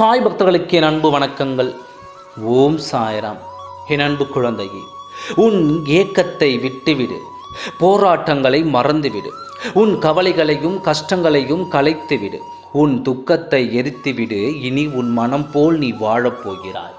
சாய் பக்தர்களுக்கு என் அன்பு வணக்கங்கள். ஓம் சாய்ராம். என் அன்பு குழந்தையே உன் ஏக்கத்தை விட்டுவிடு. போராட்டங்களை மறந்துவிடு. உன் கவலைகளையும் கஷ்டங்களையும் கலைத்துவிடு. உன் துக்கத்தை எரித்துவிடு. இனி உன் மனம் போல் நீ வாழப்போகிறாய்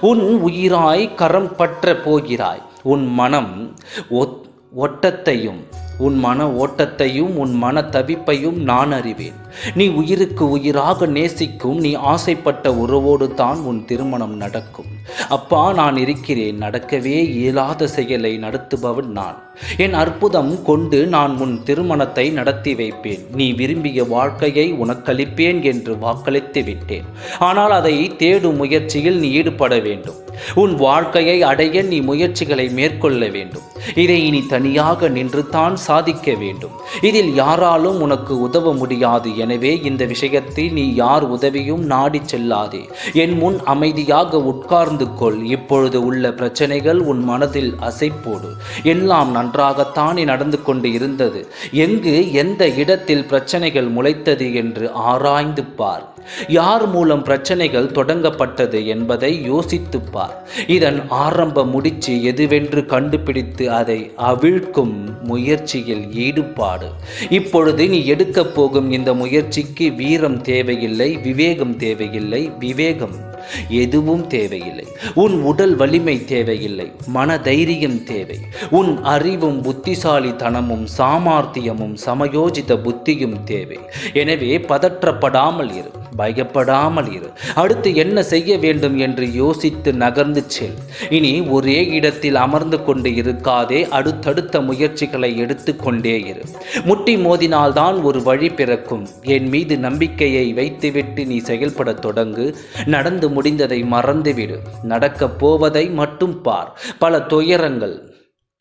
உன் உயிராய் கரம் பற்ற போகிறாய். உன் மனம் ஒத் ஒட்டத்தையும் உன் மன ஓட்டத்தையும் உன் மன தவிப்பையும் நான் அறிவேன். நீ உயிருக்கு உயிராக நேசிக்கும் நீ ஆசைப்பட்ட உறவோடு தான் உன் திருமணம் நடக்கும். அப்பா நான் இருக்கிறேன் நடக்கவே இயலாத செயலை நடத்துபவன் நான். என் அற்புதம் கொண்டு நான் உன் திருமணத்தை நடத்தி வைப்பேன். நீ விரும்பிய வாழ்க்கையை உனக்களிப்பேன் என்று வாக்களித்து விட்டேன். ஆனால் அதை தேடும் முயற்சியில் நீ ஈடுபட வேண்டும். உன் வாழ்க்கையை அடைய நீ முயற்சிகளை மேற்கொள்ள வேண்டும். இதை இனி தனியாக நின்று தான் சாதிக்க வேண்டும். இதில் யாராலும் உனக்கு உதவ முடியாது. எனவே இந்த விஷயத்தில் நீ யார் உதவியும் நாடி செல்லாதே. என் முன் அமைதியாக உட்கார்ந்து கொள். இப்பொழுது உள்ள பிரச்சனைகள் உன் மனதில் அசைப்போடு. எல்லாம் நன்றாகத்தானே நடந்து கொண்டு இருந்தது. எங்கு எந்த இடத்தில் பிரச்சனைகள் முளைத்தது என்று ஆராய்ந்து பார். யார் மூலம் பிரச்சனைகள் தொடங்கப்பட்டது என்பதை யோசித்து பார். இதன் ஆரம்ப முடிச்சு எதுவென்று கண்டுபிடித்து அதை அவிழ்க்கும் முயற்சியில் ஈடுபாடு. இப்பொழுது நீ எடுக்கப் போகும் இந்த முயற்சிக்கு வீரம் தேவையில்லை விவேகம் தேவையில்லை விவேகம் எதுவும் தேவையில்லை. உன் உடல் வலிமை தேவையில்லை மன தைரியம் தேவை. உன் அறிவும் புத்திசாலித்தனமும் சாமார்த்தியமும் சமயோஜித புத்தியும் தேவை. எனவே பதற்றப்படாமல் இரு. பயப்படாமல் இரு. அடுத்து என்ன செய்ய வேண்டும் என்று யோசித்து நகர்ந்து செல். இனி ஒரே இடத்தில் அமர்ந்து கொண்டு இருக்காதே அடுத்தடுத்த முயற்சிகளை எடுத்துக்கொண்டே இரு. முட்டி மோதினால்தான் ஒரு வழி பிறக்கும். என் மீது நம்பிக்கையை வைத்துவிட்டு நீ செயல்படத் தொடங்கு. நடந்து முடிந்ததை மறந்துவிடு. நடக்கப் போவதை மட்டும் பார். பல துயரங்கள்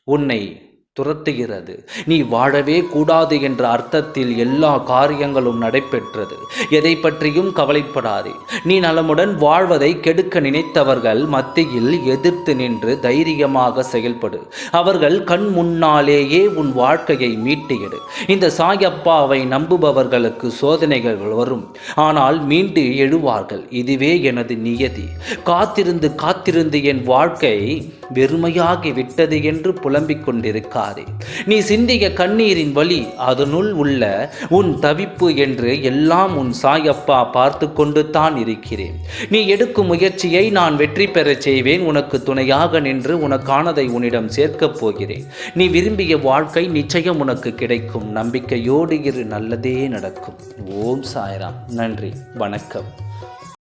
உன்னை துரத்துகிறது. நீ வாழவே கூடாது என்ற அர்த்தத்தில் எல்லா காரியங்களும் நடைபெற்றது. எதை பற்றியும் கவலைப்படாதே. நீ நலமுடன் வாழ்வதை கெடுக்க நினைத்தவர்கள் மத்தியில் எதிர்த்து நின்று தைரியமாக செயல்படு. அவர்கள் கண் முன்னாலேயே உன் வாழ்க்கையை மீட்டு இந்த சாயப்பாவை நம்புபவர்களுக்கு சோதனைகள் வரும். ஆனால் மீண்டு எழுவார்கள் இதுவே எனது நியதி. காத்திருந்து காத்திருந்து என் வாழ்க்கை வெறுமையாகி விட்டது என்று புலம்பிக் கொண்டிருக்காதே நீ சிந்திய கண்ணீரின் வழி அதனுள் உள்ள உன் தவிப்பு என்று எல்லாம் உன் சாயப்பா பார்த்து கொண்டு தான் இருக்கிறேன். நீ எடுக்கும் முயற்சியை நான் வெற்றி பெறச் செய்வேன். உனக்கு துணையாக நின்று உனக்கானதை உன்னிடம் சேர்க்கப் போகிறேன். நீ விரும்பிய வாழ்க்கை நிச்சயம் உனக்கு கிடைக்கும். நம்பிக்கையோடு இரு. நல்லதே நடக்கும். ஓம் சாய்ராம். நன்றி. வணக்கம்.